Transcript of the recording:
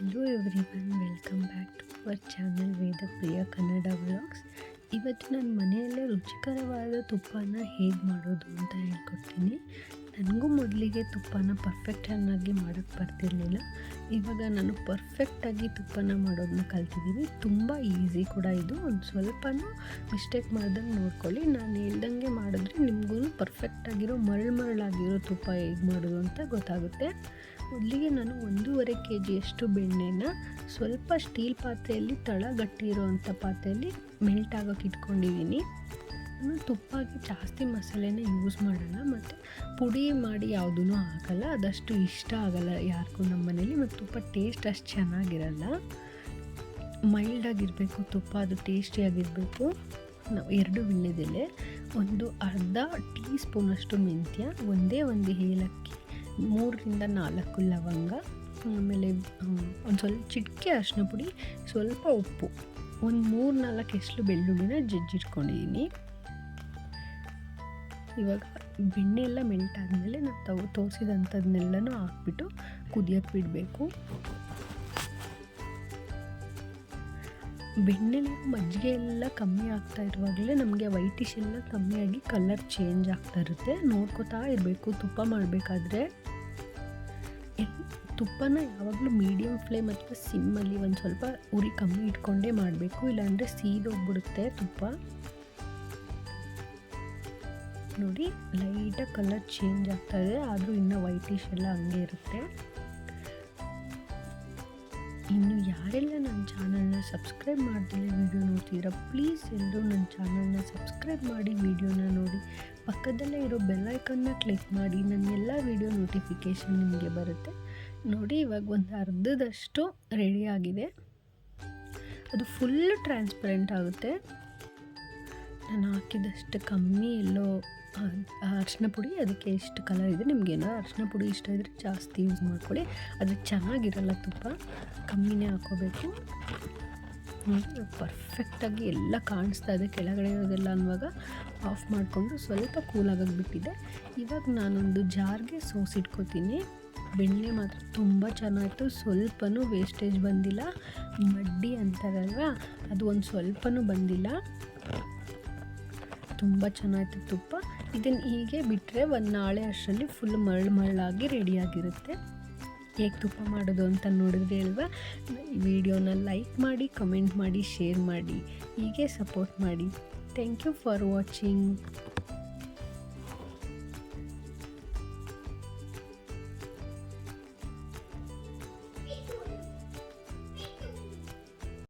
Hello everyone welcome back to our channel Veda Priya Kannada vlogs ಇವತ್ತು ನಾನು ಮನೆಯಲ್ಲೇ ರುಚಿಕರವಾದ ತುಪ್ಪನ ಹೇಗೆ ಮಾಡೋದು ಅಂತ ಹೇಳ್ಕೊಡ್ತೀನಿ. ನನಗೂ ಮೊದಲಿಗೆ ತುಪ್ಪನ ಪರ್ಫೆಕ್ಟ್ ಚೆನ್ನಾಗಿ ಮಾಡೋಕ್ಕೆ ಬರ್ತಿರ್ಲಿಲ್ಲ. ಇವಾಗ ನಾನು ಪರ್ಫೆಕ್ಟಾಗಿ ತುಪ್ಪನ ಮಾಡೋದನ್ನ ಕಲ್ತಿದ್ದೀನಿ ತುಂಬ ಈಸಿ ಕೂಡ ಇದು. ಒಂದು ಸ್ವಲ್ಪನೂ ಮಿಸ್ಟೇಕ್ ಮಾಡ್ದಂಗೆ ನೋಡ್ಕೊಳ್ಳಿ. ನಾನು ಹೇಳ್ದಂಗೆ ಮಾಡಿದ್ರೆ ನಿಮಗೂ ಪರ್ಫೆಕ್ಟಾಗಿರೋ ಮರಳು ಮರಳಾಗಿರೋ ತುಪ್ಪ ಹೇಗೆ ಮಾಡೋದು ಅಂತ ಗೊತ್ತಾಗುತ್ತೆ. ಮೊದಲಿಗೆ ನಾನು ಒಂದೂವರೆ ಕೆ ಜಿಯಷ್ಟು ಬೆಣ್ಣೆನ ಸ್ವಲ್ಪ ಸ್ಟೀಲ್ ಪಾತ್ರೆಯಲ್ಲಿ ತಳ ಪಾತ್ರೆಯಲ್ಲಿ ಮೆಲ್ಟ್ ಆಗೋಕೆ ಇಟ್ಕೊಂಡಿದ್ದೀನಿ. ನಾನು ತುಪ್ಪಾಗಿ ಜಾಸ್ತಿ ಮಸಾಲೆನ ಯೂಸ್ ಮಾಡಲ್ಲ ಮತ್ತು ಪುಡಿ ಮಾಡಿ ಯಾವುದೂ ಹಾಕಲ್ಲ ಅದಷ್ಟು ಇಷ್ಟ ಆಗಲ್ಲ ಯಾರಿಗೂ ನಮ್ಮ ಮನೇಲಿ. ಮತ್ತು ತುಪ್ಪ ಟೇಸ್ಟ್ ಅಷ್ಟು ಚೆನ್ನಾಗಿರಲ್ಲ. ಮೈಲ್ಡಾಗಿರಬೇಕು ತುಪ್ಪ ಅದು ಟೇಸ್ಟಿಯಾಗಿರಬೇಕು. ನಾವು ಎರಡು ವಿಳ್ಳೆದೆಲೆ ಒಂದು ಅರ್ಧ ಟೀ ಸ್ಪೂನಷ್ಟು ಮೆಂತ್ಯ, ಒಂದೇ ಒಂದು ಏಲಕ್ಕಿ ಮೂರರಿಂದ ನಾಲ್ಕು ಲವಂಗ, ಆಮೇಲೆ ಒಂದು ಸ್ವಲ್ಪ ಚಿಟಿಕೆ ಅರಿಶಿನ ಪುಡಿ, ಸ್ವಲ್ಪ ಉಪ್ಪು. ಒಂದು ಮೂರು ನಾಲ್ಕು ಎಸ್ಲು ಬೆಳ್ಳುಳ್ಳಿನ ಜಜ್ಜಿಟ್ಕೊಂಡಿದ್ದೀನಿ ಇವಾಗ ಬೆಣ್ಣೆ ಎಲ್ಲ ಮೆಲ್ಟ್ ಆದಮೇಲೆ ನಾವು ತವ ತೋರಿಸಿದಂಥದ್ನೆಲ್ಲನೂ ಹಾಕ್ಬಿಟ್ಟು ಕುದಿಯೋಕ್ಕೆ ಬಿಡಬೇಕು. ಬೆಣ್ಣೆಲಿ ಮಜ್ಜಿಗೆ ಎಲ್ಲ ಕಮ್ಮಿ ಆಗ್ತಾ ಇರುವಾಗಲೇ ನಮಗೆ ವೈಟಿಶ್ ಎಲ್ಲ ಕಮ್ಮಿಯಾಗಿ ಕಲರ್ ಚೇಂಜ್ ಆಗ್ತಾ ಇರುತ್ತೆ. ನೋಡ್ಕೋತಾ ಇರಬೇಕು, ತುಪ್ಪ ಮಾಡಬೇಕಾದ್ರೆ. ತುಪ್ಪನ ಯಾವಾಗಲೂ ಮೀಡಿಯಮ್ ಫ್ಲೇಮ್ ಅಥವಾ ಸಿಮ್ಮಲ್ಲಿ ಒಂದು ಸ್ವಲ್ಪ ಉರಿ ಕಮ್ಮಿ ಇಟ್ಕೊಂಡೇ ಮಾಡಬೇಕು. ಇಲ್ಲಾಂದರೆ ಸೀದೋಗ್ಬಿಡುತ್ತೆ ತುಪ್ಪ. ನೋಡಿ ಲೈಟಾಗಿ ಕಲರ್ ಚೇಂಜ್ ಆಗ್ತಾ ಇದೆ. ಆದರೂ ಇನ್ನೂ ವೈಟಿಶ್ ಎಲ್ಲ ಹಂಗೆ ಇರುತ್ತೆ. ಯಾರೆಲ್ಲ ನನ್ನ ಚಾನಲ್ನ ಸಬ್ಸ್ಕ್ರೈಬ್ ಮಾಡ್ತಿಲ್ಲ ವಿಡಿಯೋ ನೋಡ್ತೀರಾ ಪ್ಲೀಸ್ ಎಲ್ಲರೂ ನನ್ನ ಚಾನಲ್ನ ಸಬ್ಸ್ಕ್ರೈಬ್ ಮಾಡಿ ವಿಡಿಯೋನ ನೋಡಿ. ಪಕ್ಕದಲ್ಲೇ ಇರೋ ಬೆಲ್ಲೈಕನ್ನ ಕ್ಲಿಕ್ ಮಾಡಿ, ನನ್ನ ಎಲ್ಲ ವಿಡಿಯೋ ನೋಟಿಫಿಕೇಷನ್ ನಿಮಗೆ ಬರುತ್ತೆ. ನೋಡಿ, ಇವಾಗ ಒಂದು ಅರ್ಧದಷ್ಟು ರೆಡಿ ಆಗಿದೆ. ಅದು ಫುಲ್ ಟ್ರಾನ್ಸ್ಪರೆಂಟ್ ಆಗುತ್ತೆ. ಹಾಕಿದಷ್ಟು ಕಮ್ಮಿ ಎಲ್ಲೋ ಅರಿಶಿನ ಪುಡಿ, ಅದಕ್ಕೆ ಎಷ್ಟು ಕಲರ್ ಇದೆ. ನಿಮಗೇನೋ ಅರಿಶಿನ ಪುಡಿ ಇಷ್ಟ ಇದ್ದರೆ ಜಾಸ್ತಿ ಯೂಸ್ ಮಾಡ್ಕೊಳ್ಳಿ. ಅದು ಚೆನ್ನಾಗಿರಲ್ಲ ತುಪ್ಪ, ಕಮ್ಮಿನೇ ಹಾಕೋಬೇಕು ಪರ್ಫೆಕ್ಟಾಗಿ ಎಲ್ಲ ಕಾಣಿಸ್ತಾ ಇದೆ. ಕೆಳಗಡೆ ಇರೋದೆಲ್ಲ ಅನ್ನುವಾಗ ಆಫ್ ಮಾಡಿಕೊಂಡು ಸ್ವಲ್ಪ ಕೂಲಾಗಕ್ಕೆ ಬಿಟ್ಟಿದೆ. ಇವಾಗ ನಾನೊಂದು ಜಾರ್ಗೆ ಸೋಸಿಟ್ಕೋತೀನಿ ಬೆಣ್ಣೆ ಮಾತ್ರ ತುಂಬ ಚೆನ್ನಾಗಿತ್ತು. ಸ್ವಲ್ಪನೂ ವೇಸ್ಟೇಜ್ ಬಂದಿಲ್ಲ. ಮಡ್ಡಿ ಅಂತಾರಲ್ವ? ಅದು ಒಂದು ಸ್ವಲ್ಪನೂ ಬಂದಿಲ್ಲ. ತುಂಬ ಚೆನ್ನಾಗಿತ್ತು ತುಪ್ಪ. ಇದನ್ನು ಹೀಗೆ ಬಿಟ್ಟರೆ ಒಂದು ನಾಳೆ ಅಷ್ಟರಲ್ಲಿ ಫುಲ್ ಮರಳು ಮರಳಾಗಿ ರೆಡಿಯಾಗಿರುತ್ತೆ ಹೇಗೆ ತುಪ್ಪ ಮಾಡೋದು ಅಂತ ನೋಡಿದ್ರೆ ಅಲ್ವಾ? ವಿಡಿಯೋನ ಲೈಕ್ ಮಾಡಿ ಕಮೆಂಟ್ ಮಾಡಿ ಶೇರ್ ಮಾಡಿ. ಹೀಗೆ ಸಪೋರ್ಟ್ ಮಾಡಿ. Thank you for watching